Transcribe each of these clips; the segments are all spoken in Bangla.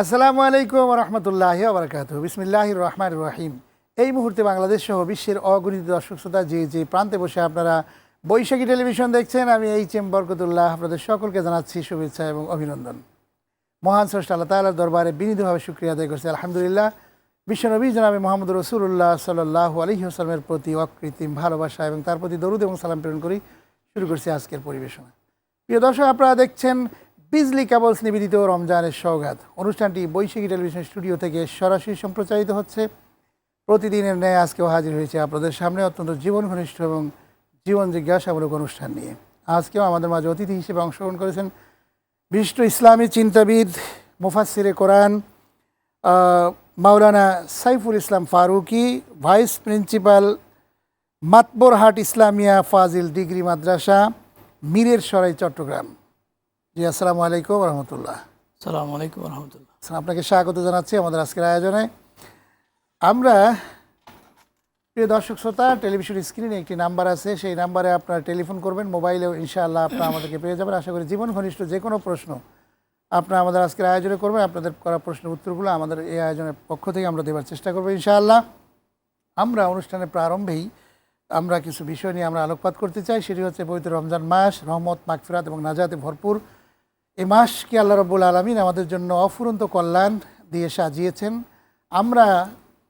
আসসালামু আলাইকুম রহমতুল্লাহ বারকাত বিসমিল্লাহ রহমান রহিম। এই মুহূর্তে বাংলাদেশ সহ বিশ্বের অগণিত দর্শক শ্রোতা যে যে প্রান্তে বসে আপনারা বৈশাখী টেলিভিশন দেখছেন, আমি এইচ এম বরকতুল্লাহ আপনাদের সকলকে জানাচ্ছি শুভেচ্ছা এবং অভিনন্দন। মহান স্রষ্টা আল্লাহ তালার দরবারে বিনীতভাবে শুক্রিয়া আদায় করছি। আলহামদুলিল্লাহ বিশ্বনবী জনাবে মোহাম্মদ রসুল্লাহ সাল্লাহ আলহি আসলামের প্রতি অকৃত্রিম ভালোবাসা এবং তার প্রতি দরুদ এবং সালাম প্রেরণ করি। শুরু করছি আজকের পরিবেশনা। প্রিয় দর্শক, আপনারা দেখছেন বিজলি কেবলস নিবেদিত রমজানের সৌগাত অনুষ্ঠানটি বৈশাখী টেলিভিশন স্টুডিও থেকে সরাসরি সম্প্রচারিত হচ্ছে। প্রতিদিনের ন্যায় আজকেও হাজির হয়েছে আপনাদের সামনে অত্যন্ত জীবন ঘনিষ্ঠ এবং জীবন জিজ্ঞাসামূলক অনুষ্ঠান নিয়ে। আজকেও আমাদের মাঝে অতিথি হিসেবে অংশগ্রহণ করেছেন বিশিষ্ট ইসলামী চিন্তাবিদ মুফাসিরে কোরআন মাওলানা Saiful Islam Faruqi, vice principal Matbarhat Islamia Fazil degree মাদ্রাসা, মীরের সরাই চট্টগ্রাম। জি আসসালামু আলাইকুম রহমতুল্লাহ। সালামু আলাইকুম রহমতুল্লাহ। আপনাকে স্বাগত জানাচ্ছি আমাদের আজকের আয়োজনে। আমরা প্রিয় দর্শক শ্রোতা টেলিভিশন স্ক্রিনে একটি নাম্বার আছে সেই নাম্বারে আপনারা টেলিফোন করবেন মোবাইলেও ইনশাআল্লাহ আপনারা আমাদেরকে পেয়ে যাবেন। আশা করি জীবন ঘনিষ্ঠ যে কোনো প্রশ্ন আপনারা আমাদের আজকের আয়োজনে করবেন আপনাদের করা প্রশ্নের উত্তরগুলো আমাদের এই আয়োজনের পক্ষ থেকে আমরা দেওয়ার চেষ্টা করব ইনশাআল্লাহ। আমরা অনুষ্ঠানের প্রারম্ভেই আমরা কিছু বিষয় নিয়ে আমরা আলোকপাত করতে চাই সেটি হচ্ছে পবিত্র রমজান মাস রহমত মাকফিরাত এবং নাজাতে ভরপুর। এই মাসকে আল্লাহ রব্বুল আলমিন আমাদের জন্য অফুরন্ত কল্যাণ দিয়ে সাজিয়েছেন। আমরা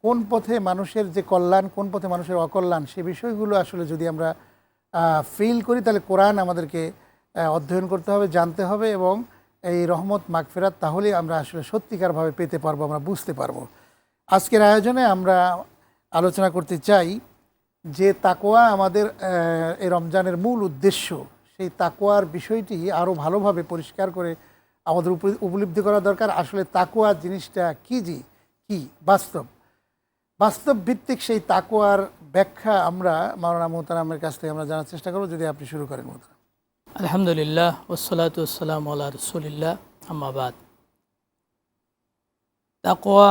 কোন পথে মানুষের যে কল্যাণ, কোন পথে মানুষের অকল্যাণ, সে বিষয়গুলো আসলে যদি আমরা ফিল করি, তাহলে কোরআন আমাদেরকে অধ্যয়ন করতে হবে, জানতে হবে এবং এই রহমত, মাগফিরাত তাহলেই আমরা আসলে সত্যিকারভাবে পেতে পারব, আমরা বুঝতে পারব। আজকের আয়োজনে আমরা আলোচনা করতে চাই যে তাকোয়া আমাদের এই রমজানের মূল উদ্দেশ্য। সেই তাকোয়ার বিষয়টি আরও ভালোভাবে পরিষ্কার করে আমাদের উপলব্ধি করা দরকার। আসলে তাকোয়া জিনিসটা কি জি কি? বাস্তব। বাস্তব ভিত্তিক সেই তাকোয়ার ব্যাখ্যা আমরা মাওলানা মোহতারামের কাছ থেকে আমরা জানার চেষ্টা করব, যদি আপনি শুরু করেন মোহতারাম। আলহামদুলিল্লাহ ওসলাত ওসালাম আল্লাহ রসুলিল্লাহ আম্মাবাদ তাকোয়া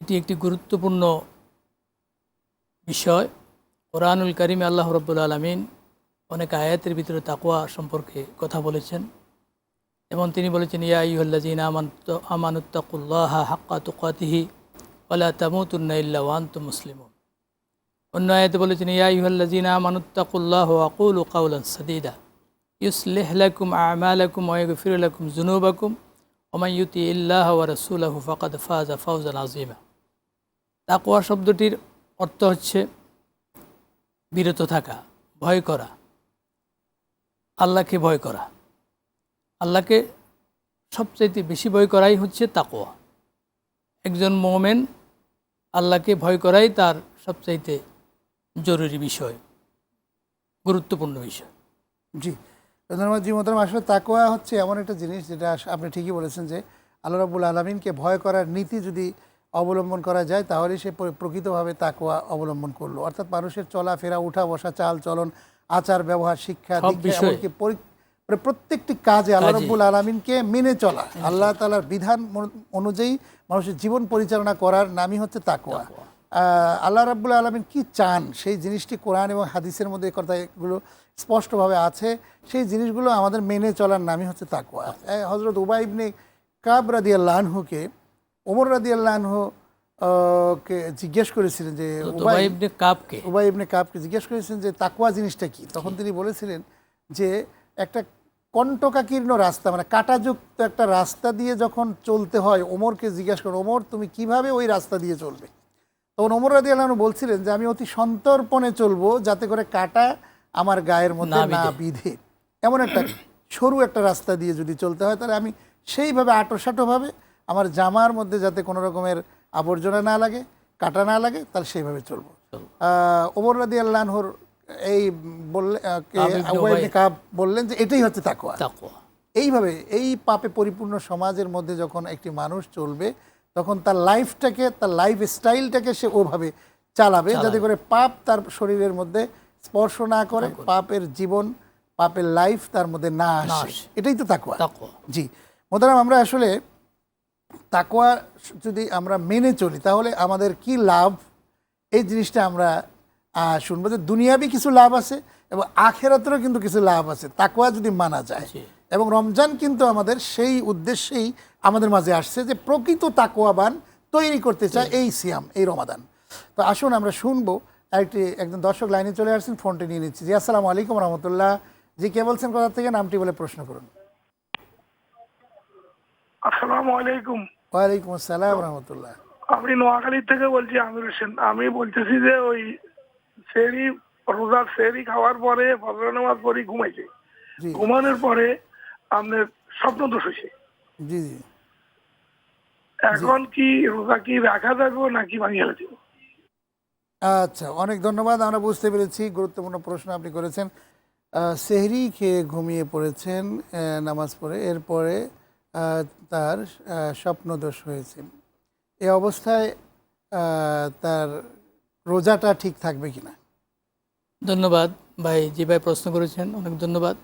এটি একটি গুরুত্বপূর্ণ বিষয়। কোরআনুল করিমে আল্লাহ রব্বুল আলমিন অনেক আয়াতের ভিতরে তাকোয়া সম্পর্কে কথা বলেছেন। এবং তিনি বলেছেন, ইয়া ইহল্লাজিন আমানত আমানুত্তাকুল্লাহ হাক্কা তুকাতিহি ওলা তামুতুন্না ইল্লা ওয়ান্তু অন্য আয়াতে বলেছেন, ইয়া ইহল্লাজিন আমানুত্তাকুল্লাহ আকুল কাউলান সাদিদা, ইউসলিহ লাকুম আমালাকুম ওয়াগফির লাকুম জুনুবাকুম ওমান ইউতি ইল্লাহ ওয়া রাসূলাহু ফাকাদ ফাজা ফাওজান আযীমা। তাকওয়া শব্দটির অর্থ হচ্ছে বিরত থাকা, ভয় করা। আল্লাহকে ভয় করা। আল্লাহকে সবচাইতে বেশি ভয় করাই হচ্ছে তাকোয়া একজন মোমেন আল্লাহকে ভয় করাই তার সবচাইতে জরুরি বিষয়, গুরুত্বপূর্ণ বিষয়। জি। জি মোহতারাম, আসলে তাকোয়া হচ্ছে এমন একটা জিনিস যেটা আপনি ঠিকই বলেছেন যে আল্লাহ রাবুল আলমিনকে ভয় করার নীতি যদি অবলম্বন করা যায়, তাহলে সে প্রকৃতভাবে তাকোয়া অবলম্বন করল। অর্থাৎ মানুষের চলাফেরা উঠা বসা চাল চলন আচার ব্যবহার শিক্ষা দীক্ষা মানে প্রত্যেকটি কাজে আল্লাহ। রব্বুল আলমিনকে মেনে চলা। আল্লাহ তালার বিধান অনুযায়ী মানুষের জীবন পরিচালনা করার নামই হচ্ছে তাকোয়া আল্লাহ রাব্বুল আলমিন কি চান? সেই জিনিসটি কোরআন এবং হাদিসের মধ্যে কথাগুলো স্পষ্টভাবে আছে। সেই জিনিসগুলো আমাদের মেনে চলার নামই হচ্ছে তাকোয়া হজরত উবাই ইবনে কাব রাদি আল্লাহকে ওমর রাদি আল্লাহ কে জিজ্ঞেস করেছিলেন যে উবাই ইবনে কাবকে উবাই ইবনে কাবকে জিজ্ঞেস করেছেন যে তাকওয়া জিনিসটা কি? তখন তিনি বলেছিলেন যে একটা কণ্টকাকীর্ণ রাস্তা মানে কাটাযুক্ত একটা রাস্তা দিয়ে যখন চলতে হয় ওমরকে জিজ্ঞাসা করেন ওমর তুমি কীভাবে ওই রাস্তা দিয়ে চলবে? তখন ওমর রাদি আল্লাহ বলছিলেন যে আমি অতি সন্তর্পণে চলবো যাতে করে কাটা আমার গায়ের মধ্যে না না বিধে। এমন একটা সরু একটা রাস্তা দিয়ে যদি চলতে হয় তাহলে আমি সেইভাবে আটোসাটোভাবে আমার জামার মধ্যে যাতে কোনো রকমের আবর্জনা না লাগে কাটা না লাগে তাহলে সেইভাবে চলবো। ওমর রাদি আল্লাহর এই বললে আহ, কাব বললেন যে এটাই হচ্ছে তাকওয়া। তাকওয়া। এইভাবে এই পাপে পরিপূর্ণ সমাজের মধ্যে যখন একটি মানুষ চলবে তখন তার লাইফটাকে তার লাইফ স্টাইলটাকে সে ওভাবে চালাবে যাতে করে পাপ তার শরীরের মধ্যে স্পর্শ না করে পাপের জীবন পাপের লাইফ তার মধ্যে না আসে। এটাই তো তাকুয়া জি। মোতারাম আমরা আসলে তাকওয়া যদি আমরা মেনে চলি তাহলে আমাদের কি লাভ? এই জিনিসটা আমরা শুনব যে দুনিয়াবি কিছু লাভ আছে এবং আখেরাতেরও কিন্তু কিছু লাভ আছে তাকওয়া যদি মানা যায়। এবং রমজান কিন্তু আমাদের সেই উদ্দেশ্যেই আমাদের মাঝে আসছে যে প্রকৃত তাকোয়াবান তৈরি করতে চায় এই সিয়াম এই রমাদান। তো আসুন আমরা শুনব একটি একজন দর্শক লাইনে চলে আসছেন ফোনটি নিয়ে নিচ্ছি। জি আসসালামু আলাইকুম রহমতুল্লাহ। জি কে বলছেন কোথা থেকে? নামটি বলে প্রশ্ন করুন। আসসালামু আলাইকুম। ওয়ালাইকুম আসসালাম রহমতুল্লাহ। আমি নোয়াখালী থেকে বলছি আমির হোসেন আমি বলতেছি যে ওই সেরি রোজার সেরি খাওয়ার পরে ফজর নামাজ পরে ঘুমাইছে। ঘুমানোর পরে আপনার স্বপ্ন দোষ হয়েছে জি জি। এখন কি রোজা কি রাখা যাবে নাকি ভাঙিয়ে দেবো আচ্ছা অনেক ধন্যবাদ। আমরা বুঝতে পেরেছি গুরুত্বপূর্ণ প্রশ্ন আপনি করেছেন। সেহরি খেয়ে ঘুমিয়ে পড়েছেন নামাজ পড়ে। এরপরে তার স্বপ্নদোষ হয়েছে। এ অবস্থায় তার রোজাটা ঠিক থাকবে কিনা? ধন্যবাদ। ভাই যে ভাই প্রশ্ন করেছেন, অনেক ধন্যবাদ।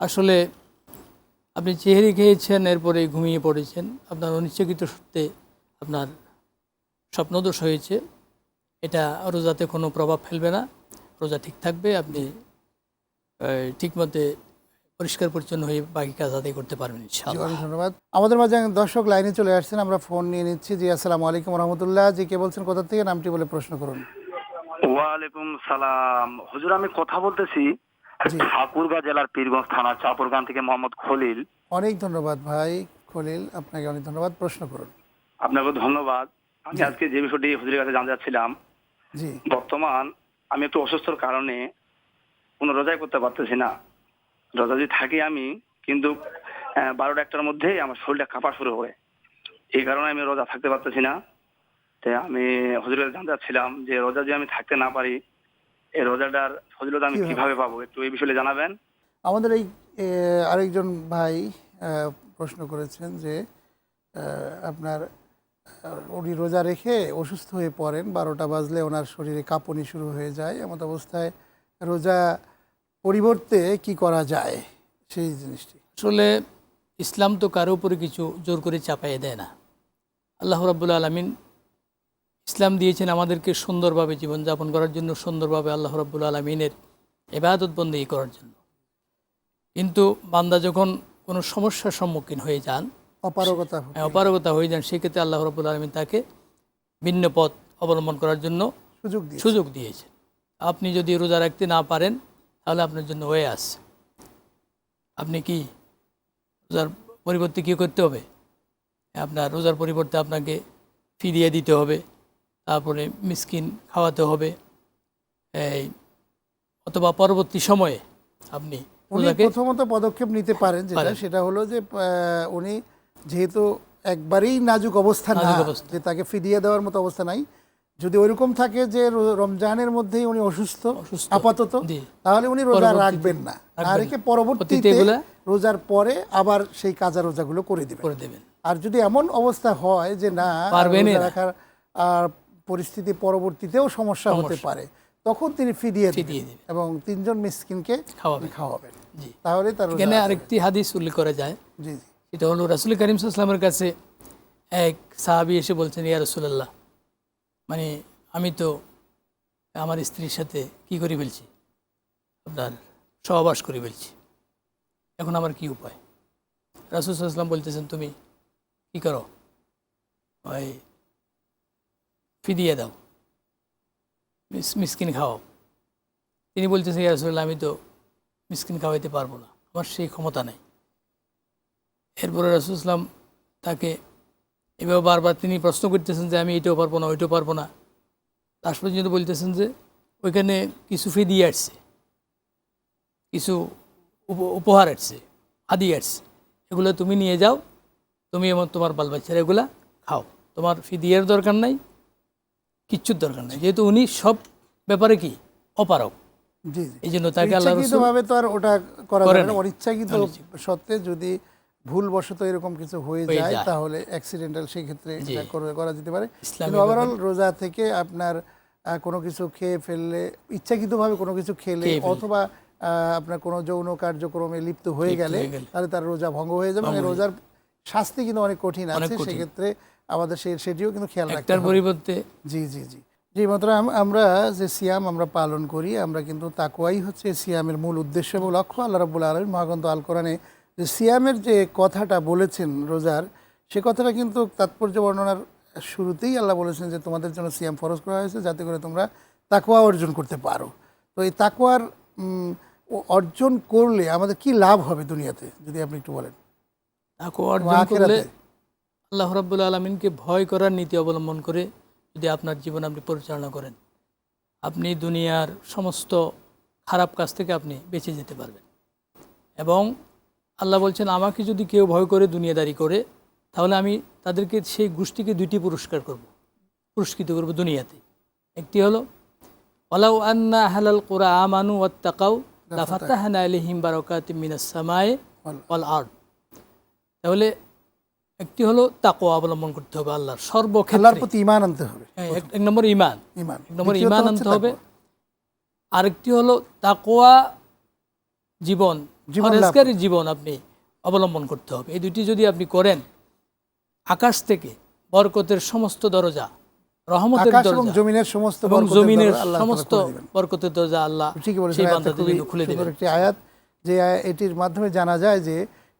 আসলে আপনি চেহারি খেয়েছেন, এরপরে ঘুমিয়ে পড়েছেন। আপনার অনিচ্ছাকৃত সত্ত্বে আপনার স্বপ্নদোষ হয়েছে। এটা রোজাতে কোনো প্রভাব ফেলবে না। রোজা ঠিক থাকবে, আপনি ঠিক মতে পরিষ্কার পরিচ্ছন্ন হয়ে বাকি কাজ আদায় করতে পারবেন অনেক ধন্যবাদ। আমাদের মাঝে দর্শক লাইনে চলে আসছেন আমরা ফোন নিয়ে নিচ্ছি। জি আসসালামু আলাইকুম রহমতুল্লাহ। জি কে বলছেন কোথা থেকে? নামটি বলে প্রশ্ন করুন। ওয়ালাইকুম সালাম। হুজুর আমি কথা বলতেছি। ঠাকুরগাঁ জেলার পীরগঞ্জ থানা চাপরগান থেকে মোহাম্মদ খলিল। অনেক ধন্যবাদ ভাই খলিল আপনাকে অনেক ধন্যবাদ। প্রশ্ন করুন। আপনাকে ধন্যবাদ। আমি আজকে যে বিষয়টি হুজুরের কাছে জানতে চাচ্ছিলাম জি। বর্তমান আমি একটু অসুস্থর কারণে কোনো রোজাই করতে পারতেছি না। রোজা যদি থাকি আমি কিন্তু বারোটা একটার মধ্যেই আমার শরীরটা কাঁপা শুরু করে এই কারণে আমি রোজা থাকতে পারতেছি না। তাই আমি হুজুরের কাছে জানতে চাচ্ছিলাম যে রোজা যদি আমি থাকতে না পারি এই রোজাটার ফজিলত আমি কীভাবে? পাবো? একটু এই বিষয়ে জানাবেন। আমাদের এই আরেকজন ভাই প্রশ্ন করেছেন যে আপনার উনি রোজা রেখে অসুস্থ হয়ে পড়েন বারোটা বাজলে ওনার শরীরে কাঁপুনি শুরু হয়ে যায়। এমত অবস্থায় রোজা পরিবর্তে কি করা যায়? সেই জিনিসটি। আসলে ইসলাম তো কারও উপরে কিছু জোর করে চাপাইয়ে দেয় না। আল্লাহ রাবুল আলমিন ইসলাম দিয়েছেন আমাদেরকে সুন্দরভাবে জীবনযাপন করার জন্য সুন্দরভাবে আল্লাহ রাবুল আলমিনের এবাদত বন্দী করার জন্য। কিন্তু বান্দা যখন কোনো সমস্যার সম্মুখীন হয়ে যান অপারগতা হ্যাঁ, অপারগতা হয়ে যান সেক্ষেত্রে আল্লাহ রবুল আলমিন তাকে ভিন্ন পথ অবলম্বন করার জন্য সুযোগ সুযোগ দিয়েছেন। আপনি যদি রোজা রাখতে না পারেন তাহলে আপনার জন্য হয়ে আসছে আপনি কি রোজার পরিবর্তে কী করতে হবে? আপনার রোজার পরিবর্তে আপনাকে ফিরিয়ে দিতে হবে তারপরে মিসকিন খাওয়াতে হবে এই অথবা পরবর্তী সময়ে আপনি প্রথমত পদক্ষেপ নিতে পারেন যেটা সেটা হলো যে উনি যেহেতু একবারেই নাজুক অবস্থা না অবস্থা। যে তাকে ফিরিয়ে দেওয়ার মতো অবস্থা নাই যদি ওইরকম থাকে যে রমজানের মধ্যেই উনি অসুস্থ। আপাতত। তাহলে উনি রোজা রাখবেন না আর। রেখে পরবর্তীতে রোজার পরে আবার সেই কাজা রোজাগুলো করে দিবেন করে দেবেন আর যদি এমন অবস্থা হয় যে না। রাখার আর পরিস্থিতি পরবর্তীতেও সমস্যা হতে পারে তখন তিনি ফিরিয়ে দিবেন। এবং তিনজন মিসকিনকে খাওয়াবেন। খাওয়াবেন জি তাহলে তার এখানে আরেকটি হাদিস উল্লেখ করা যায় জি জি এটা হলো রাসুল করিম সাল্লামের কাছে এক সাহাবি এসে বলছেন ইয়া রসুলাল্লাহ মানে আমি তো আমার স্ত্রীর সাথে কি করে ফেলছি? আপনার সহবাস করে ফেলছি। এখন আমার কি উপায়? রাসুল সাল্লাম বলতেছেন, তুমি কি করো? ওই ফিদিয়ে দাও। মিস, মিসকিন খাওয়াও। তিনি বলতেছেন রসুল্লাহ আমি তো মিসকিন খাওয়াইতে পারব না। আমার সেই ক্ষমতা নেই। এরপরে রাসুলাম তাকে এভাবে বারবার তিনি প্রশ্ন করতেছেন যে আমি এটাও পারব না ওইটাও পারব না। লাস্ট পর্যন্ত বলতেছেন যে ওইখানে কিছু ফি দিয়ে আসছে কিছু উপহার আসছে আদি আসছে। এগুলো তুমি নিয়ে যাও তুমি এবং তোমার বাল বাচ্চারা এগুলা খাও। তোমার ফি দিয়ার দরকার নাই কিচ্ছুর দরকার নাই। যেহেতু উনি সব ব্যাপারে কি? অপারক জি এই জন্য তাকে আল্লাহ তো আর ওটা করা অনিচ্ছাকৃত। সত্ত্বে যদি ভুলবশত এরকম কিছু হয়ে যায়। তাহলে অ্যাক্সিডেন্টাল সেই ক্ষেত্রে করে যেতে পারে। কিন্তু ওভারঅল রোজা থেকে আপনার কোনো কিছু খেয়ে ফেললে ইচ্ছাকৃতভাবে কোনো কিছু খেলে অথবা আপনার কোনো যৌন কার্যক্রমে লিপ্ত হয়ে গেলে তাহলে তার রোজা ভঙ্গ হয়ে যাবে। এবং রোজার শাস্তি কিন্তু অনেক কঠিন আছে। সেক্ষেত্রে আমাদের সেই সেটিও কিন্তু খেয়াল রাখতে হবে। পরিবর্তে। জি জি জি। জি মাত্র আমরা যে সিয়াম আমরা পালন করি আমরা কিন্তু তাকুয়াই হচ্ছে সিয়ামের মূল উদ্দেশ্য এবং লক্ষ্য। আল্লাহ রাবুল আলম মহাগন্ত আল কোরআনে যে সিয়ামের যে কথাটা বলেছেন রোজার সে কথাটা কিন্তু তাৎপর্য বর্ণনার শুরুতেই আল্লাহ বলেছেন যে তোমাদের জন্য সিয়াম ফরজ করা হয়েছে যাতে করে তোমরা তাকুয়া অর্জন করতে পারো। তো এই তাকুয়ার অর্জন করলে আমাদের কি লাভ হবে দুনিয়াতে যদি আপনি একটু বলেন? অর্জন করলে আখিরাতে? আল্লাহ রাব্বুল আলমিনকে ভয় করার নীতি অবলম্বন করে যদি আপনার জীবন আপনি পরিচালনা করেন আপনি দুনিয়ার সমস্ত খারাপ কাজ থেকে আপনি বেঁচে যেতে পারবেন। এবং আল্লাহ বলছেন আমাকে যদি কেউ ভয় করে দুনিয়াদারি করে তাহলে আমি তাদেরকে সেই গোষ্ঠীকে দুইটি পুরস্কার করব পুরস্কৃত করব দুনিয়াতে। একটি হলো ওলাউ আন্না হালাল কোরআ আমানু ওয়াত্তাকাউ লাফাতাহানা আলাইহিম বারাকাতিম মিনাস সামায়ে ওয়াল আরদ। তাহলে একটি হলো তাকওয়া অবলম্বন করতে হবে আল্লাহর সর্বক্ষেত্রে। প্রতি ইমান আনতে হবে। হ্যাঁ, এক- নম্বর ইমান ইমান এক নম্বর ইমান আনতে হবে। আরেকটি হলো তাকোয়া জীবন। জীবন জীবন আপনি অবলম্বন করতে হবে। এই দুটি যদি আপনি করেন আকাশ থেকে বরকতের সমস্ত দরজা রহমতের দরজা জমিনের সমস্ত জমিনের সমস্ত বরকতের দরজা আল্লাহ সেই বান্দাদের খুলে দেবেন। একটি আয়াত যে এটির মাধ্যমে জানা যায় যে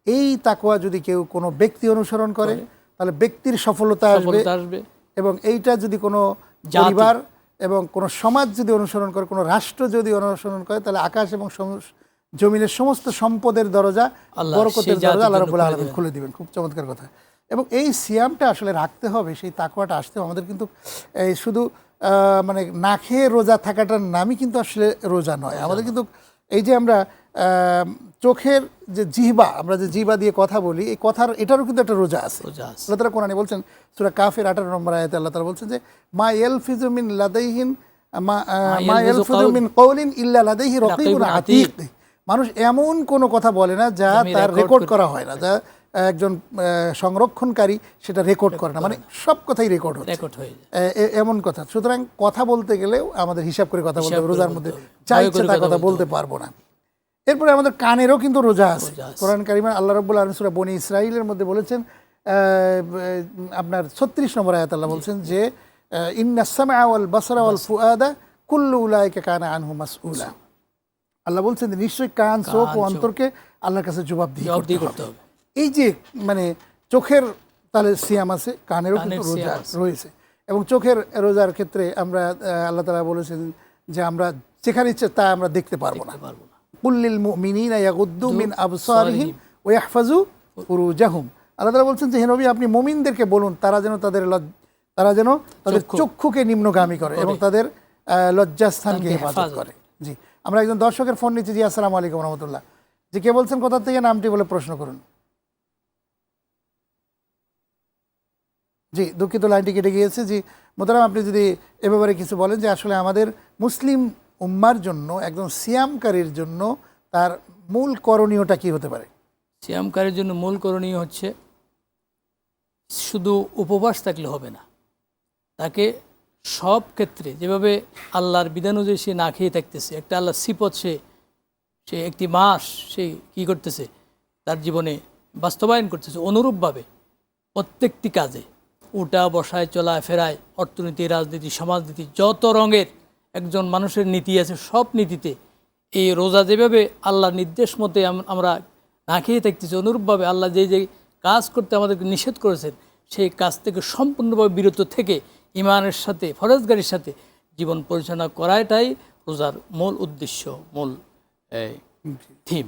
এই তাকওয়া যদি কেউ কোনো ব্যক্তি অনুসরণ করে তাহলে ব্যক্তির সফলতা আসবে এবং এইটা যদি কোনো। পরিবার এবং কোনো সমাজ যদি অনুসরণ করে কোনো রাষ্ট্র যদি অনুসরণ করে তাহলে আকাশ এবং জমিনের সমস্ত সম্পদের দরজা বরকতের দরজা আল্লাহ খুলে আলামিন। খুলে দিবেন। খুব চমৎকার কথা। এবং এই সিয়ামটা আসলে রাখতে হবে সেই তাকুয়াটা আসতে আমাদের কিন্তু এই শুধু মানে না খেয়ে রোজা থাকাটার নামই কিন্তু আসলে রোজা নয়। আমাদের কিন্তু এই যে আমরা চোখের যে জিহবা আমরা যে জিহবা দিয়ে কথা বলি এই কথার এটারও কিন্তু একটা রোজা আছে। আল্লাহ তালা কোরআনে বলছেন সুরা কাফের আঠারো নম্বর আয়াতে আল্লাহ তালা বলছেন যে মা এল ফিজুমিন লাদাইহিন মা ইয়ালফিজু এলফিজু কাউল- ইল্লা লাদাইহি রাকিবুন আতীক। মানুষ এমন কোনো কথা বলে না যা তার রেকর্ড করা হয় না যা একজন সংরক্ষণকারী সেটা রেকর্ড করে না। মানে সব কথাই রেকর্ড হচ্ছে। হয়ে এমন কথা। সুতরাং কথা বলতে গেলেও আমাদের হিসাব করে কথা বলতে হবে রোজার মধ্যে। যা ইচ্ছে তা কথা বলতে পারব না। এরপরে আমাদের কানেরও কিন্তু রোজা আছে। কোরআন কারিমা আল্লাহ রব্বুল আলম সুরা বনি ইসরাইলের মধ্যে বলেছেন আপনার ছত্রিশ নম্বর আয়াত আল্লাহ বলছেন যে ইন্না সামা ওয়াল বাসরা ওয়াল ফুআদা কুল্লু উলাইকা কানা আনহু মাসউলা। আল্লাহ বলছেন যে নিশ্চয়ই কান চোখ ও অন্তরকে আল্লাহর কাছে জবাবদিহি করতে হবে। এই যে মানে চোখের তাহলে সিয়াম আছে কানেরও কিন্তু রোজা রয়েছে। এবং চোখের রোজার ক্ষেত্রে আমরা আল্লাহ তালা বলেছেন যে আমরা যেখানে ইচ্ছে তা আমরা দেখতে পারব না। কুল্লিল ইয়াগুদ্দু মিন আবসারিহিম ওয়া ইয়াহফাজু ফুরুজাহুম। আল্লাহ তাআলা বলছেন যে হে নবী আপনি মুমিনদেরকে বলুন তারা যেন তাদের তারা যেন তাদের চক্ষুকে নিম্নগামী করে এবং তাদের আহ, লজ্জাস্থানকে স্থানকে হেফাজত হেফাজত করে। জি। আমরা একজন দর্শকের ফোন নিচ্ছি, জি, আসসালামু আলাইকুম রহমতুল্লাহ। যে কে বলছেন? কোথা থেকে নামটি বলে প্রশ্ন করুন। জি, দুঃখিত, লাইনটি কেটে গিয়েছে। জি মোতারাম আপনি যদি এ ব্যাপারে কিছু বলেন যে আসলে আমাদের মুসলিম উম্মার জন্য, একজন সিয়ামকারীর জন্য তার মূল করণীয়টা কি হতে পারে? সিয়ামকারের জন্য মূল করণীয় হচ্ছে, শুধু উপবাস থাকলে হবে না। তাকে সব ক্ষেত্রে যেভাবে আল্লাহর বিধান অনুযায়ী সে না খেয়ে থাকতেছে, একটা আল্লাহ সিপত সে সে একটি মাস সে কি করতেছে? তার জীবনে বাস্তবায়ন করতেছে অনুরূপভাবে প্রত্যেকটি কাজে। উঠা বসায় চলা ফেরায় অর্থনীতি, রাজনীতি, সমাজনীতি, যত রঙের একজন মানুষের নীতি আছে সব নীতিতে এই রোজা যেভাবে আল্লাহর নির্দেশ মতে আমরা না খেয়ে থাকতেছি, অনুরূপভাবে আল্লাহ যে যে কাজ করতে আমাদেরকে নিষেধ করেছেন, সেই কাজ থেকে সম্পূর্ণভাবে বিরত থেকে ইমানের সাথে ফরজগারির সাথে জীবন পরিচালনা করাটাই রোজার মূল উদ্দেশ্য মূল থিম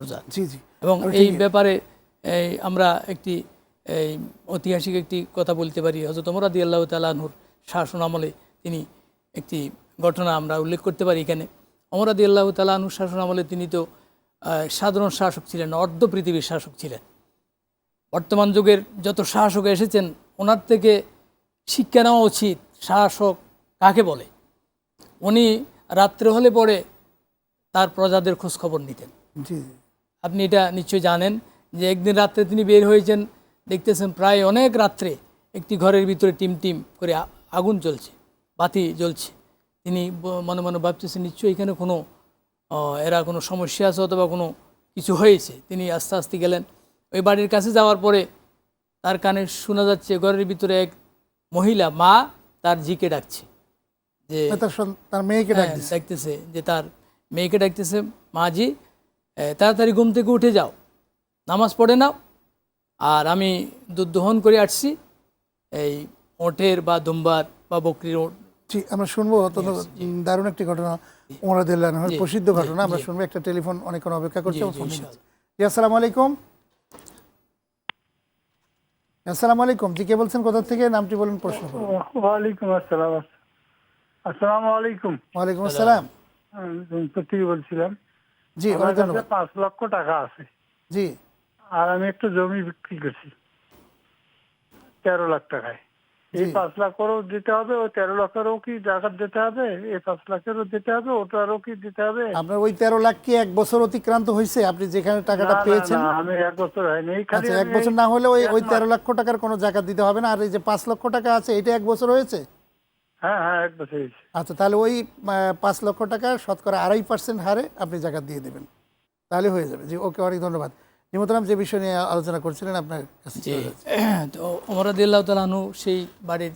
রোজার জি জি। এবং এই ব্যাপারে আমরা একটি এই ঐতিহাসিক একটি কথা বলতে পারি। হজরত ওমরাদি আল্লাহ তালাহুর শাসন আমলে তিনি একটি ঘটনা আমরা উল্লেখ করতে পারি এখানে। অমরাদি আল্লাহ তালাহুর শাসন আমলে তিনি তো সাধারণ শাসক ছিলেন অর্ধ পৃথিবীর শাসক ছিলেন। বর্তমান যুগের যত শাসক এসেছেন ওনার থেকে শিক্ষা নেওয়া উচিত শাসক কাকে বলে? উনি রাত্রে হলে পরে তার প্রজাদের খোঁজ খবর নিতেন আপনি এটা নিশ্চয়ই জানেন যে একদিন রাত্রে তিনি বের হয়েছেন দেখতেছেন প্রায় অনেক রাত্রে একটি ঘরের ভিতরে টিম টিম করে আগুন জ্বলছে বাতি জ্বলছে। তিনি মনে মনে ভাবতেছেন নিশ্চয়ই এখানে কোনো এরা কোনো সমস্যা আছে অথবা কোনো কিছু হয়েছে? তিনি আস্তে আস্তে গেলেন। ওই বাড়ির কাছে যাওয়ার পরে তার কানে শোনা যাচ্ছে ঘরের ভিতরে এক মহিলা মা তার জিকে ডাকছে। যে তার তার মেয়েকে হ্যাঁ, ডাকতেছে। যে তার মেয়েকে ডাকতেছে মা জি তাড়াতাড়ি ঘুম থেকে উঠে যাও নামাজ পড়ে নাও। আর আমি দুধ দহন করে আসছি এই ওটের বা দুম্বার বা বকরির ওট। জি আমরা শুনব অত্যন্ত দারুণ একটি ঘটনা ওমরাদুল্লাহ প্রসিদ্ধ ঘটনা। আমরা শুনব একটা টেলিফোন অনেকক্ষণ অপেক্ষা করছে। জি আসসালামু আলাইকুম। আসসালামু আলাইকুম জি কে বলছেন কোথা থেকে? নামটি বলুন প্রশ্ন করুন। ওয়ালাইকুম আসসালাম আসসালামু আলাইকুম। ওয়ালাইকুম আসসালাম। আমি বলছিলাম? জি আমার কাছে পাঁচ লক্ষ টাকা আছে। জি। আর আমি একটা জমি বিক্রি করছি। তেরো লাখ টাকায়। এই। পাঁচ লাখেরও দিতে হবে ওই তেরো লাখেরও কি টাকা দিতে হবে? এই পাঁচ লাখেরও দিতে হবে ওটারও কি দিতে হবে? আপনার ওই তেরো লাখ কি এক বছর অতিক্রান্ত হয়েছে? আপনি যেখানে টাকাটা পেয়েছেন? আমি এক বছর হয়নি। আচ্ছা এক বছর না হলে ওই ওই তেরো লক্ষ টাকার কোনো জাকাত দিতে হবে না? আর এই যে পাঁচ লক্ষ টাকা আছে এটা এক বছর হয়েছে? হ্যাঁ হ্যাঁ এক বছর হয়েছে। আচ্ছা তাহলে ওই পাঁচ লক্ষ টাকা শতকরা আড়াই পার্সেন্ট হারে আপনি জাকাত দিয়ে দেবেন। তাহলে হয়ে যাবে। জি ওকে অনেক ধন্যবাদ। জিমতরাম যে বিষয় নিয়ে আলোচনা করছিলেন আপনার কাছে। তো অমরাদিল্লাহ তালাহনু সেই বাড়ির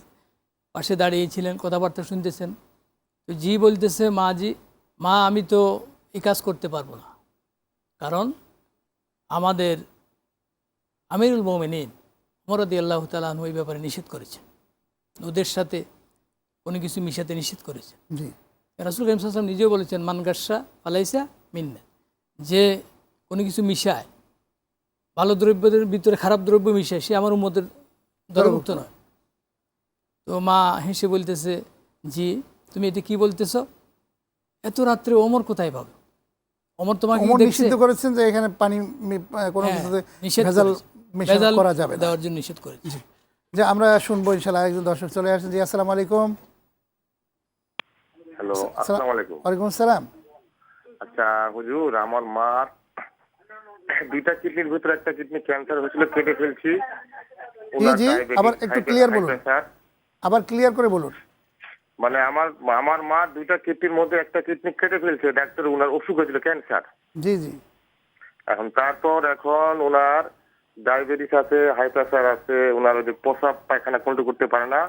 পাশে দাঁড়িয়েছিলেন কথাবার্তা শুনতেছেন। তো জি বলতেছে মা জি মা আমি তো এই কাজ করতে পারব না। কারণ আমাদের আমিরুল মোমিনিন অমরাদি আল্লাহ তালাহনু এই ব্যাপারে নিষেধ করেছেন। ওদের সাথে কোনো কিছু মিশাতে নিষেধ করেছেন। জি। রাসুল করিম সাল্লাম নিজেও বলেছেন মানগাসা ফালাইসা মিন্না। যে কোনো কিছু মিশায় ভালো দ্রব্যের ভিতরে খারাপ দ্রব্য মিশায় সে আমার উম্মতের দলভুক্ত নয়। তো মা হেসে বলতেছে জি তুমি এটা কি বলতেছ? এত রাত্রে ওমর কোথায় পাবে? ওমর তোমাকে কি অমর দেখছে? নিষিদ্ধ করেছেন যে এখানে পানি কোনো হ্যাঁ, কিছুতে ভেজাল করেছে। করা যাবে দেওয়ার জন্য নিষেধ করেছে। যে আমরা শুনব ইনশাল্লাহ একজন দর্শক চলে আসেন জি আসসালামু আলাইকুম। হ্যালো আসসালামু আলাইকুম। ওয়ালাইকুম আসসালাম। আচ্ছা হুজুর আমার মার দুইটা কিডনির ভিতরে একটা কিডনি ক্যান্সার হয়েছিল কেটে ফেলছি। ওনার জি, আবার একটু high বলুন। আবার ক্লিয়ার করে বলুন। মানে আমার আমার মা দুইটা কিডনির মধ্যে একটা কিডনি কেটে ফেলছে ডাক্তার ওনার অসুখ হয়েছিল ক্যান্সার জি জি। এখন তারপর এখন ওনার ডায়াবেটিস আছে হাই প্রেসার আছে ওনার ওই যে প্রসাব পায়খানা কন্ট্রোল করতে পারে না।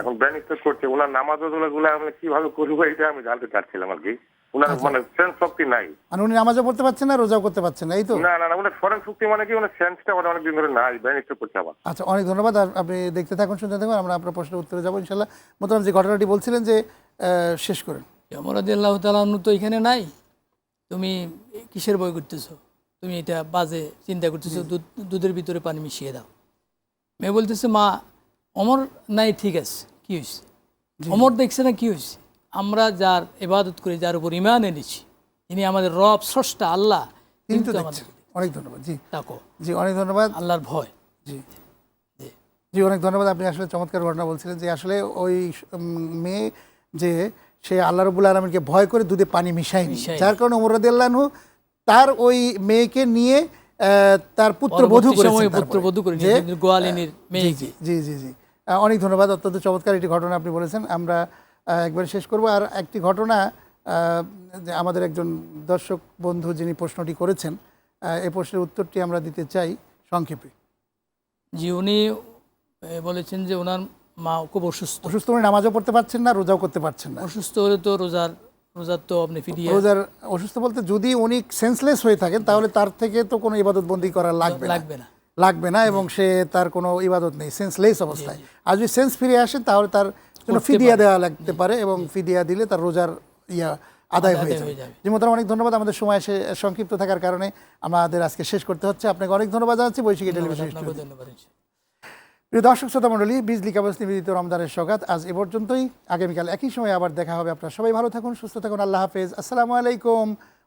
এখন ব্রেন স্ট্রোক করছে ওনার নামাজগুলো আমি কীভাবে করব এটা আমি জানতে চাচ্ছিলাম আর কি। ওনার আচ্ছা। মানে সেন্স শক্তি নাই। মানে উনি নামাজও পড়তে পারছেন না রোজাও করতে পারছেন না এই তো? না না না ওনার স্মরণ শক্তি মানে কি ওনার সেন্সটা মানে অনেকদিন ধরে নাই ব্রেন স্ট্রোক করছে আবার। আচ্ছা অনেক ধন্যবাদ আর আপনি দেখতে থাকুন শুনতে থাকুন আমরা আপনার প্রশ্নের উত্তরে যাব ইনশাল্লাহ মোতারাম যে ঘটনাটি বলছিলেন যে শেষ করেন। আল্লাহ তালাহনু তো এখানে নাই। তুমি কিসের বই করতেছো? তুমি এটা বাজে চিন্তা করতেছো দুধ দুধের ভিতরে পানি মিশিয়ে দাও। মেয়ে বলতেছে মা অমর নাই ঠিক আছে কি হয়েছে অমর দেখছে না কি হয়েছে আমরা যার ইবাদত করি যার উপর ইমান এনেছি ইনি আমাদের রব স্রষ্টা আল্লাহ আমাদের দেখছেন। অনেক ধন্যবাদ। জি। তাকো। জি অনেক ধন্যবাদ। আল্লাহর ভয়। জি। জি অনেক ধন্যবাদ। আপনি আসলে চমৎকার ঘটনা বলছিলেন যে আসলে ওই মেয়ে যে সে আল্লাহ রবুল্লা আলমীকে ভয় করে দুধে পানি মিশায়নি। যার কারণে ওমরাদিল্লাহু তার ওই মেয়েকে নিয়ে আহ, তার করেছেন তারপরে। পুত্রবধূ করে যে- নিয়েছেন, গোয়ালিনীর জি জি জি জি অনেক ধন্যবাদ। অত্যন্ত চমৎকার একটি ঘটনা আপনি বলেছেন। আমরা একবার শেষ করব। আর একটি ঘটনা যে আমাদের একজন দর্শক বন্ধু যিনি প্রশ্নটি করেছেন এ প্রশ্নের উত্তরটি আমরা দিতে চাই সংক্ষেপে। জি উনি বলেছেন যে ওনার মা খুব অসুস্থ। অসুস্থ উনি নামাজও পড়তে পারছেন না রোজাও করতে পারছেন না। অসুস্থ হলে তো রোজার রোজার তো আপনি ফিরিয়ে রোজার অসুস্থ বলতে যদি উনি সেন্সলেস হয়ে থাকেন তাহলে তার থেকে তো কোনো ইবাদত বন্দি করা লাগবে লাগবে না। লাগবে না এবং সে তার কোনো ইবাদত নেই সেন্সলেস অবস্থায়। আর যদি সেন্স ফিরে আসে তাহলে তার ফিদিয়া দেওয়া লাগতে পারে এবং ফিদিয়া দিলে তার রোজার ইয়া আদায় হয়ে যাবে। মোতারাম অনেক ধন্যবাদ আমাদের সময় এসে সংক্ষিপ্ত থাকার কারণে আমাদের আজকে শেষ করতে হচ্ছে। আপনাকে অনেক ধন্যবাদ জানাচ্ছি বৈশাখী টেলিভিশন প্রিয় দর্শক শ্রোতা মণ্ডলী বিজলি কাগজ নিবেদিত রমজানের সগাত আজ এ পর্যন্তই। আগামীকাল একই সময় আবার দেখা হবে। আপনারা সবাই ভালো থাকুন সুস্থ থাকুন। আল্লাহ হাফেজ। আসসালামু আলাইকুম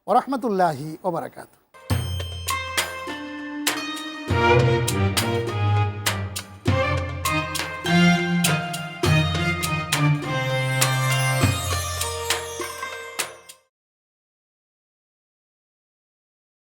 ওরহমতুল্লাহি ওবরাকাত